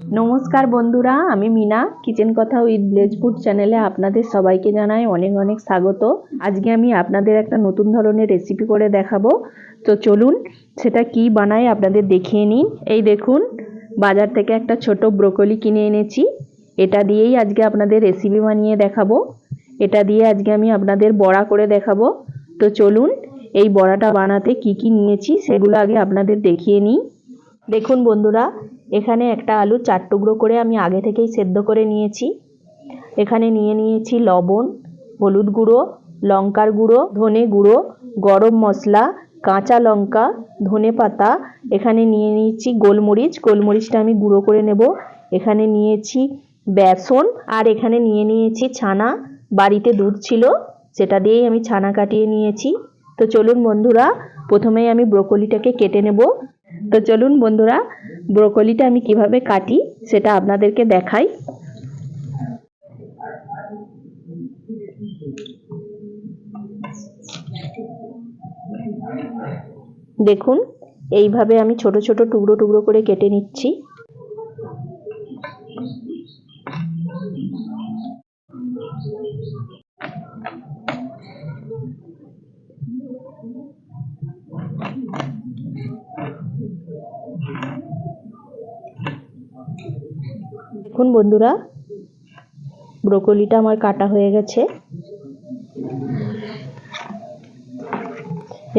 নমস্কার বন্ধুরা, আমি মিনা, কিচেন কথা উইথ ব্লেজ ফুড চ্যানেলে আপনাদের সবাইকে জানাই অনেক অনেক স্বাগত। আজকে আমি আপনাদের একটা নতুন ধরনের রেসিপি করে দেখাবো। তো চলুন, সেটা কি বানাই আপনাদের দেখিয়ে নিন এই দেখুন, বাজার থেকে একটা ছোট ব্রোকলি কিনে এনেছি। এটা দিয়েই আজকে আপনাদের রেসিপি বানিয়ে দেখাবো। এটা দিয়ে আজকে আমি আপনাদের বড়া করে দেখাবো। তো চলুন, এই বড়াটা বানাতে কি কি নিয়েছি সেগুলো আগে আপনাদের দেখিয়ে নিই। দেখুন বন্ধুরা এখানে একটা আলু চার টুকরো করে আমি আগে থেকেই সেদ্ধ করে নিয়েছি। এখানে নিয়ে নিয়েছি লবণ, হলুদ গুঁড়ো, লঙ্কার গুঁড়ো, ধনে গুঁড়ো, গরম মশলা, কাঁচা লঙ্কা, ধনে পাতা। এখানে নিয়ে নিয়েছি গোলমরিচ, গোলমরিচটা আমি গুঁড়ো করে নেব। এখানে নিয়েছি বেসন আর এখানে নিয়ে নিয়েছি ছানা। বাড়িতে দুধ ছিল, সেটা দিয়েই আমি ছানা কাটিয়ে নিয়েছি। তো চলুন বন্ধুরা, প্রথমেই আমি ব্রোকলিটাকে কেটে নেব। তো চলুন বন্ধুরা, ব্রোকলিটা আমি কীভাবে কাটি সেটা আপনাদেরকে দেখাই। দেখুন, এইভাবে আমি ছোট ছোট টুকরো টুকরো করে কেটে নিচ্ছি। দেখুন বন্ধুরা, ব্রোকলিটা আমার কাটা হয়ে গেছে।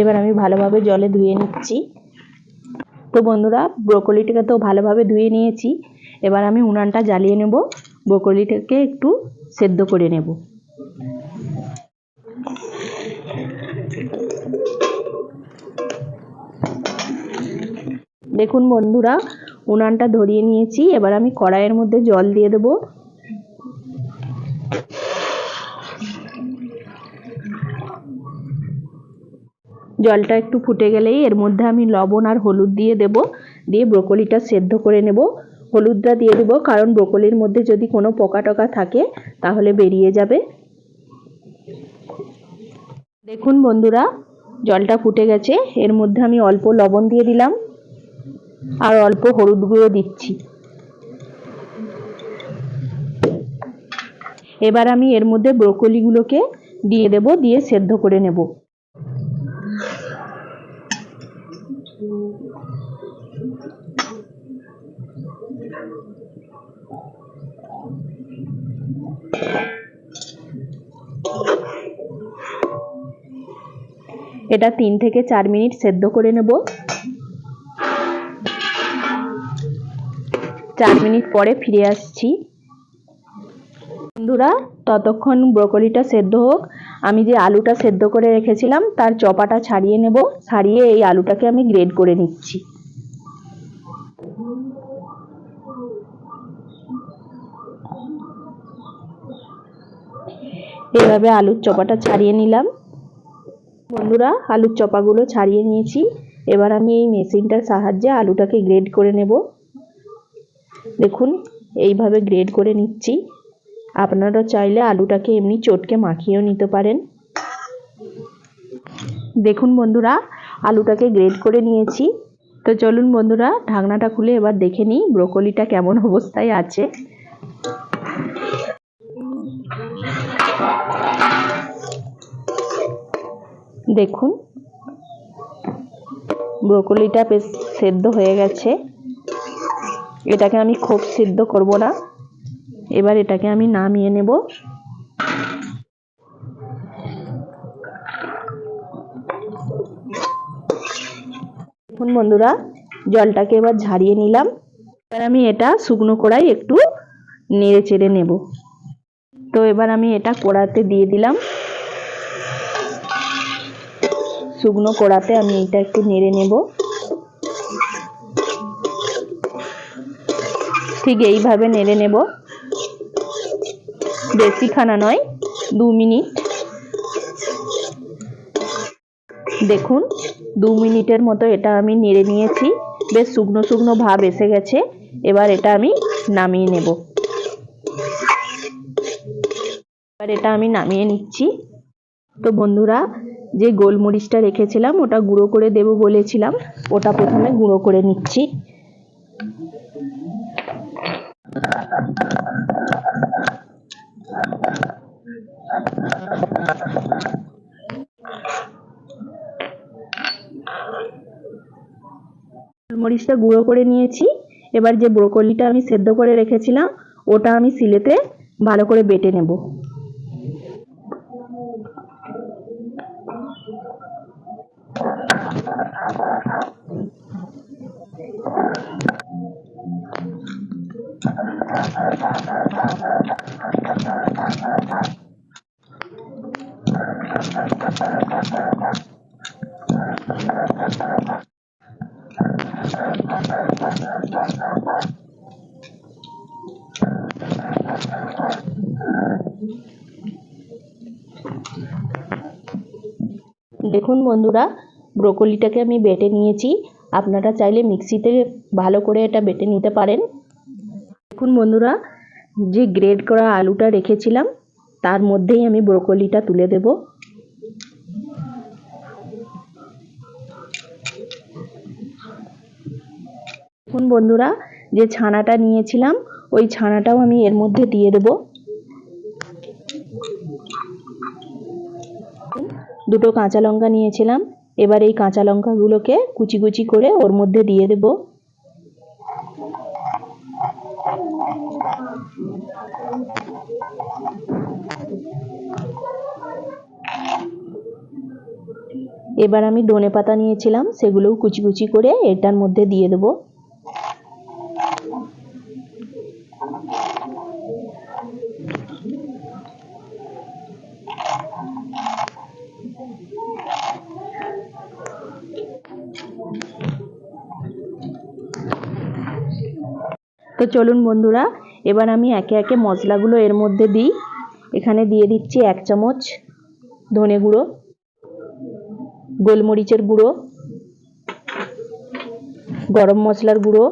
এবার আমি ভালোভাবে জলে ধুয়ে নিচ্ছি। তো বন্ধুরা, ব্রোকলিটাকে তো ভালোভাবে ধুয়ে নিয়েছি। এবার আমি উনানটা জ্বালিয়ে নেব। ব্রোকলিটাকে একটু সেদ্ধ করে নেব। দেখুন বন্ধুরা উনানটা ধরিয়ে নিয়েছি। এবার আমি কড়াইয়ের মধ্যে জল দিয়ে দেব। জলটা একটু ফুটে গেলেই এর মধ্যে আমি লবণ আর হলুদ দিয়ে দেব। দিয়ে ব্রোকলিটা সেদ্ধ করে নেব। হলুদটা দিয়ে দেব, কারণ ব্রোকলির মধ্যে যদি কোনো পোকা টোকা থাকে, তাহলে বেরিয়ে যাবে। দেখুন বন্ধুরা, জলটা ফুটে গেছে। এর মধ্যে আমি অল্প লবণ দিয়ে দিলাম। আর অল্প হলুদ গুঁড়ো দিচ্ছি। এবার আমি এর মধ্যে ব্রোকলিগুলোকে দিয়ে দেব, দিয়ে সেদ্ধ করে নেব। এটা তিন থেকে চার মিনিট সেদ্ধ করে নেব। চার মিনিট পরে ফিরে আসছি। বন্ধুরা, ততক্ষণ ব্রকলিটা সেদ্ধ হোক। আমি যে আলুটা সেদ্ধ করে রেখেছিলাম, তার চপাটা ছাড়িয়ে নেব। ছাড়িয়ে এই আলুটাকে আমি গ্রেড করে নিচ্ছি। এভাবে আলুর চপাটা ছাড়িয়ে নিলাম। বন্ধুরা, আলুর চপাগুলো ছাড়িয়ে নিয়েছি। এবার আমি এই মেশিনটার সাহায্যে আলুটাকে গ্রেড করে নেব। দেখুন, এইভাবে গ্রেড করে নিচ্ছি। আপনারা চাইলে আলুটাকে এমনি চটকে মাখিয়েও নিতে পারেন। দেখুন বন্ধুরা, আলুটাকে গ্রেড করে নিয়েছি। তো চলুন বন্ধুরা, ঢাকনাটা খুলে এবার দেখে নিই ব্রোকলিটা কেমন অবস্থায় আছে। দেখুন, ব্রোকলিটা বেশ সেদ্ধ হয়ে গেছে। এটাকে আমি খুব সিদ্ধ করব না। এবার এটাকে আমি নামিয়ে নেব। দেখুন বন্ধুরা, জলটাকে এবার ঝারিয়ে নিলাম। এবার আমি এটা শুকনো কড়াই একটু নেড়ে চেড়ে নেব। তো এবার আমি এটা কড়াতে দিয়ে দিলাম। শুকনো কড়াতে আমি এটা একটু নেড়ে নেব। ঠিক এইভাবে নেড়ে নেব। বেশিখানা নয়, দু মিনিট। দেখুন, দু মিনিটের মতো এটা আমি নেড়ে নিয়েছি। বেশ শুকনো শুকনো ভাব এসে গেছে। এবার এটা আমি নামিয়ে নেব। এবার এটা আমি নামিয়ে নিচ্ছি। তো বন্ধুরা, যে গোলমরিচটা রেখেছিলাম, ওটা গুঁড়ো করে দেব বলেছিলাম, ওটা প্রথমে গুঁড়ো করে নিচ্ছি। মরিচটা গুঁড়ো করে নিয়েছি। এবার যে ব্রোকলিটা আমি সেদ্ধ করে রেখেছিলাম, ওটা আমি সিলেতে ভালো করে বেটে নেব। দেখুন বন্ধুরা, ব্রোকলিটাকে আমি বেটে নিয়েছি। আপনারা চাইলে মিক্সিতে ভালো করে এটা বেটে নিতে পারেন। দেখুন বন্ধুরা, যে গ্রেড করা আলুটা রেখেছিলাম, তার মধ্যেই আমি ব্রোকলিটা তুলে দেব। দেখুন বন্ধুরা, যে ছানাটা নিয়েছিলাম, ওই ছানাটাও আমি এর মধ্যে দিয়ে দেব। দুটো কাঁচা লঙ্কা নিয়েছিলাম, এবার এই কাঁচা লঙ্কাগুলোকে কুচি কুচি করে ওর মধ্যে দিয়ে দেব। এবার আমি ধনে পাতা নিয়েছিলাম, সেগুলোও কুচি কুচি করে এটার মধ্যে দিয়ে দেবো। তো চলুন বন্ধুরা, এবার আমি একে একে মশলাগুলো এর মধ্যে দিই। এখানে দিয়ে দিচ্ছি এক চামচ ধনে গুঁড়ো, গোলমরিচের গুঁড়ো, গরম মশলার গুঁড়ো,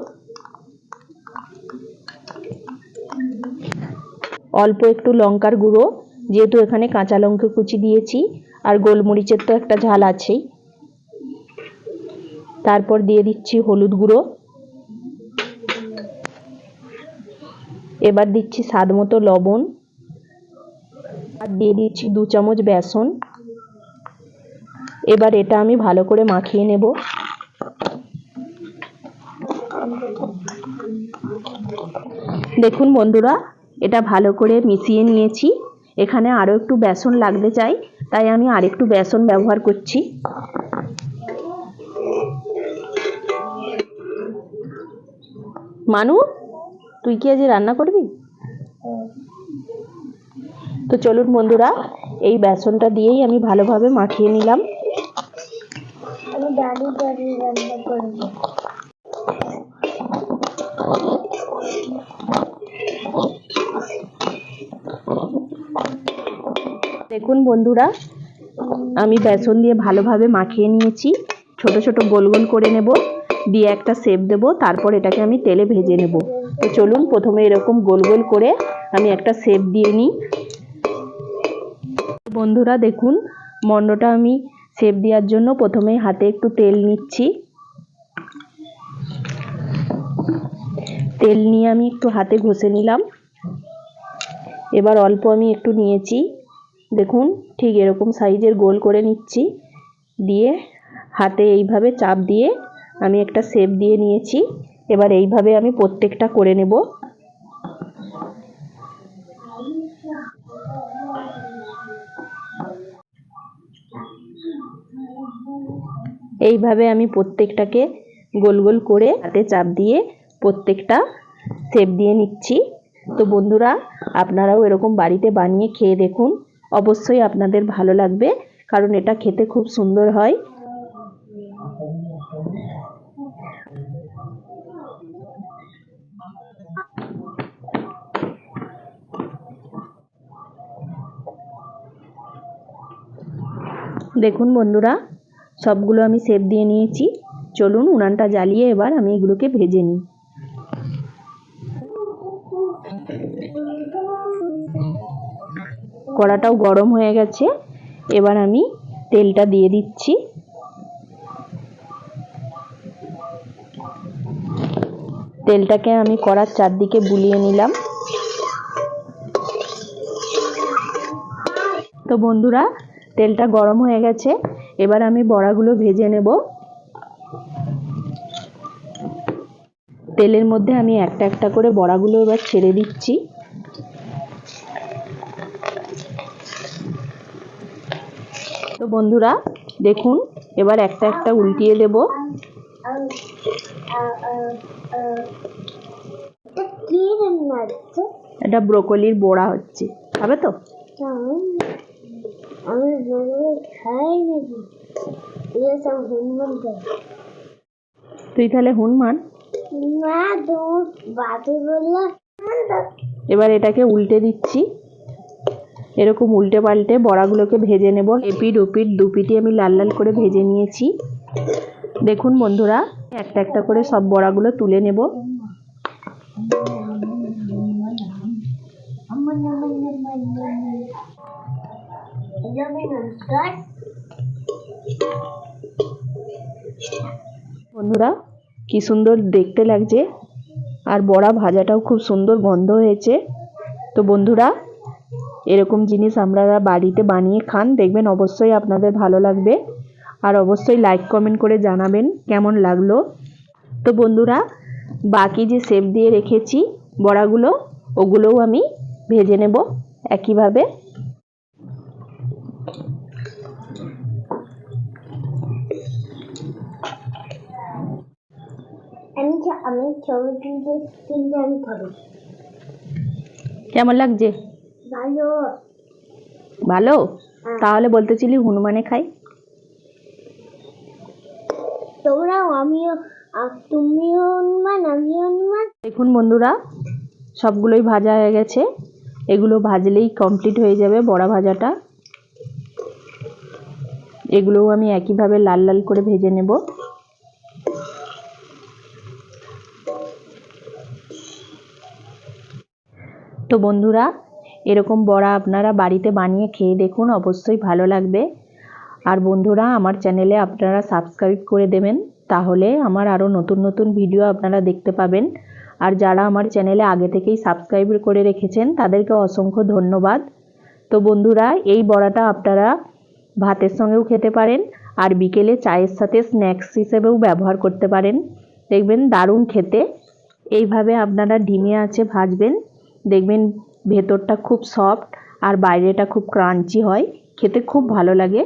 অল্প একটু লঙ্কার গুঁড়ো, যেহেতু এখানে কাঁচা লঙ্কা কুচি দিয়েছি, আর গোলমরিচের তো একটা ঝাল আছেই। তারপর দিয়ে দিচ্ছি হলুদ গুঁড়ো। এবার দিচ্ছি স্বাদ মতো লবণ। আর দিয়ে দিচ্ছি দু চামচ বেসন। এবার এটা আমি ভালো করে মাখিয়ে নেব। দেখুন বন্ধুরা, এটা ভালো করে মিশিয়ে নিয়েছি। এখানে আরও একটু বেসন লাগতে চাই, তাই আমি আরেকটু বেসন ব্যবহার করছি। মানু তুই কি আজ রান্না করবি? তো চলুন বন্ধুরা এই বেসনটা দিয়েই আমি ভালোভাবে মাখিয়ে নিলাম। দেখুন বন্ধুরা আমি বেসন দিয়ে ভালোভাবে মাখিয়ে নিয়েছি। ছোট ছোট গোল গোল করে নেব দিয়ে একটা শেপ দেব তারপর এটাকে আমি তেলে ভেজে নেব। তো চলুন প্রথমে এরকম গোল গোল করে আমি একটা শেপ দিয়ে নিই। বন্ধুরা দেখুন, মন্ডটা আমি শেপ দেওয়ার জন্য প্রথমে হাতে একটু তেল নিচ্ছি। তেল নিয়ে আমি একটু হাতে ঘষে নিলাম। এবার অল্প আমি একটু নিয়েছি। দেখুন, ঠিক এরকম সাইজের গোল করে নিচ্ছি। দিয়ে হাতে এইভাবে চাপ দিয়ে আমি একটা শেপ দিয়ে নিয়েছি। এবার এইভাবে আমি প্রত্যেকটা করে নেব। এইভাবে আমি প্রত্যেকটাকে গোল গোল করে হাতে চাপ দিয়ে প্রত্যেকটা সেপ দিয়ে নিচ্ছি। তো বন্ধুরা, আপনারাও এরকম বাড়িতে বানিয়ে খেয়ে দেখুন। অবশ্যই আপনাদের ভালো লাগবে, কারণ এটা খেতে খুব সুন্দর হয়। দেখুন বন্ধুরা, সবগুলো আমি শেপ দিয়ে নিয়েছি। চলুন উনানটা জ্বালিয়ে এবার আমি এগুলোকে ভেজে নিই। কড়াটাও গরম হয়ে গেছে। এবার আমি তেলটা দিয়ে দিচ্ছি। তেলটাকে আমি কড়ার চারদিকে বুলিয়ে নিলাম। তো বন্ধুরা তেলটা গরম হয়ে গেছে। এবার আমি বড়াগুলো ভেজে নেব। তেলের মধ্যে আমি একটা একটা করে বড়াগুলো এবার ছেড়ে দিচ্ছি। তো বন্ধুরা দেখুন এবার একটা একটা উল্টিয়ে দেব। এটা ব্রোকলির বড়া হচ্ছে। হবে তো? আমি খাই নাকি? এটা সব তুই তাহলে হুনমান না বললা এবার এটাকে উল্টে দিচ্ছি। এরকম উল্টে পাল্টে বড়াগুলোকে ভেজে নেব। এপিট ওপিট দুপিটি আমি লাল লাল করে ভেজে নিয়েছি। দেখুন বন্ধুরা একটা একটা করে সব বড়াগুলো তুলে নেব। বন্ধুরা, কি সুন্দর দেখতে লাগছে। আর বড়া ভাজাটাও খুব সুন্দর গন্ধ হয়েছে। তো বন্ধুরা, এরকম জিনিস আপনারা বাড়িতে বানিয়ে খান, দেখবেন অবশ্যই আপনাদের ভালো লাগবে। আর অবশ্যই লাইক কমেন্ট করে জানাবেন কেমন লাগল। তো বন্ধুরা, বাকি যে শেপ দিয়ে রেখেছি বড়াগুলো, ওগুলোও আমি ভেজে নেব একইভাবে। আমি আমি ছবি তুলতে তুলতে আমি খাব কেমন লাগছে? ভালো। ভালো? হ্যাঁ। তাহলে বলতেছিলি হনুমানে খাই। তোমরাও আমিও তুমিও হনুমান আমিও হনুমান। দেখুন বন্ধুরা সবগুলোই ভাজা হয়ে গেছে। এগুলো ভাজলেই কমপ্লিট হয়ে যাবে বড়া ভাজাটা। এগুলোও আমি একইভাবে লাল লাল করে ভেজে নেব। তো বন্ধুরা, এরকম বড়া আপনারা বাড়িতে বানিয়ে খেয়ে দেখুন, অবশ্যই ভালো লাগবে। আর বন্ধুরা, আমার চ্যানেলে আপনারা সাবস্ক্রাইব করে দেবেন, তাহলে আমার আরও নতুন নতুন ভিডিও আপনারা দেখতে পাবেন। আর যারা আমার চ্যানেলে আগে থেকেই সাবস্ক্রাইব করে রেখেছেন, তাদেরকে অসংখ্য ধন্যবাদ। তো বন্ধুরা, এই বড়াটা আপনারা ভাতের সঙ্গেও খেতে পারেন আর বিকেলে চায়ের সাথে স্ন্যাক্স হিসেবেও ব্যবহার করতে পারেন। দেখবেন দারুণ খেতে। এইভাবে আপনারা ডিমে আছে ভাজবেন। দেখবেন ভেতরটা খুব সফট আর বাইরেটা খুব ক্রাঞ্চি হয়। খেতে খুব ভালো লাগে।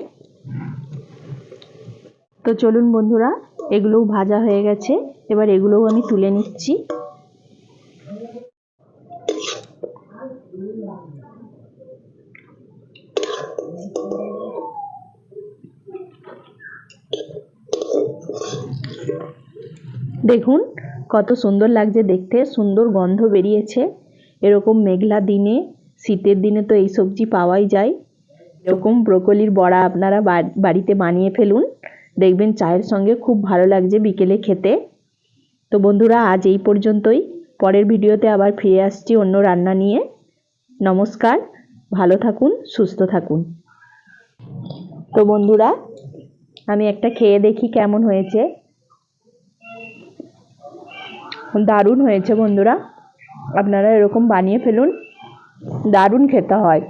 তো চলুন বন্ধুরা, এগুলোও ভাজা হয়ে গেছে। এবার এগুলোও আমি তুলে নিচ্ছি। দেখুন, কত সুন্দর লাগছে দেখতে, সুন্দর গন্ধ বেরিয়েছে। এরকম মেঘলা দিনে, শীতের দিনে তো এই সবজি পাওয়াই যায়। এরকম ব্রোকলির বড়া আপনারা বাড়িতে বানিয়ে ফেলুন। দেখবেন চায়ের সঙ্গে খুব ভালো লাগছে বিকেলে খেতে। তো বন্ধুরা, আজ এই পর্যন্তই। পরের ভিডিওতে আবার ফিরে আসছি অন্য রান্না নিয়ে। নমস্কার, ভালো থাকুন, সুস্থ থাকুন। তো বন্ধুরা, আমি একটা খেয়ে দেখি কেমন হয়েছে। দারুণ হয়েছে বন্ধুরা। আপনারা এরকম বানিয়ে ফেলুন দারুণ খেতে হয়।